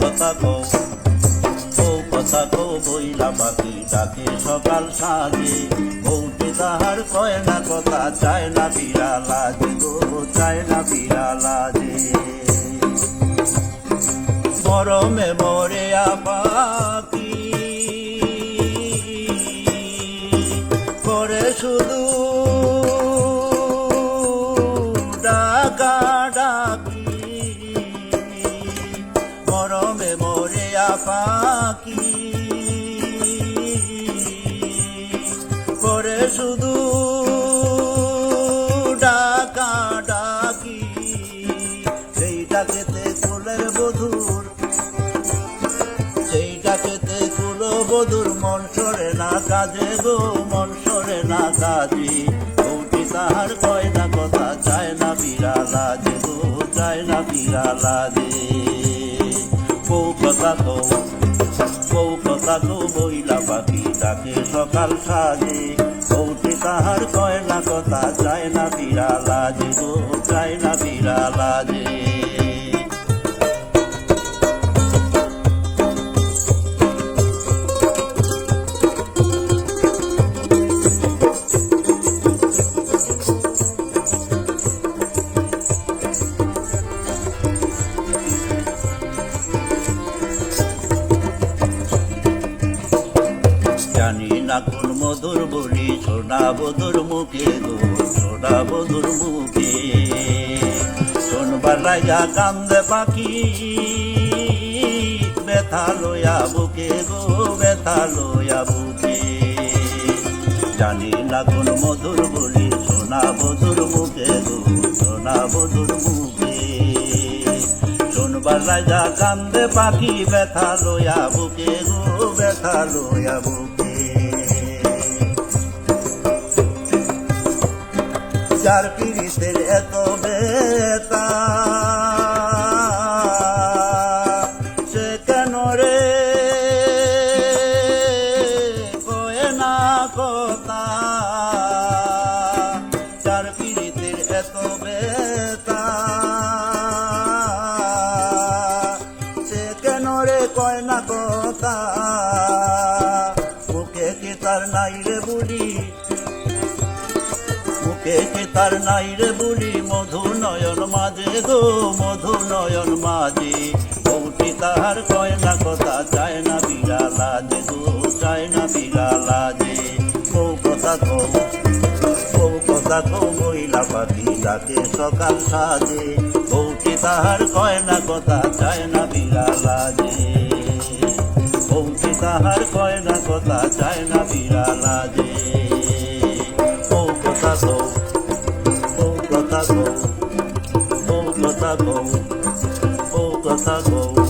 কথা কও ও কথা কও বইলা পাখি ডাকে সকাল সাজে বউটি তাহার কয় না কথা, চায় না বিড়ালা যে গো, চায় না বিড়ালা যে মরমে মরে পাখি পাখি। করে শুধু ডাকা ডাকি সেই ডাকেতে ফুলের বধুর সেই ডাকেতে কুলো বধুর মন সরে না কাজে গো, মন সরে না কাজে। বউটি তাহার কয় না কথা, চায় না বিড়ালা যে গো, চায় না বিড়ালা যে। বউ কথা কৌ বউ কথা কৌ বইলা পাখি তাকে সকাল সাজে। বউতে তাহার কয় না কথা, চায় না বিড়ালা। জানি না কোন মধুর বলি সোনা বধুর মুখে গো সোনা বধুর মুখে। শোনবার রাজা কান্দে পাখি, ব্যথা লয়া বুকে গো, ব্যথা লয়া বুকে। জানি না কোন মধুর বলি সোনা বধুর মুখে গো সোনা বধুর মুখে। শোনবার রাজা কান্দে পাখি, ব্যথা লয়া বুকে গো, ব্যথা লয়া বুকে। যার পিড়িতের এত বেতা। সে কেন রে? কয়ে না কথা। যার পিড়িতের এত বেতা। সে কেন রে? কয় না কথা। মুখে কি তার নাই রে বুড়ি? মুখে কি তার নাই রে বুড়ি মধু নয়ন মাঝে গো মধু নয়ন মাঝে। বউটি তাহার কয়, না কথা চায় না বিড়ালা যে গো চায় না বিড়ালা যে বউ কথা কৌ বউ কথা কৌ মহিলা পাখি ডাকে সকাল সাজে। বউটি তাহার কয়, না কথা চায় না বিড়ালা যে বউটি তাহার কয়, না কথা চায় না বিড়ালা যে কথা কৌ বউ কথা কৌ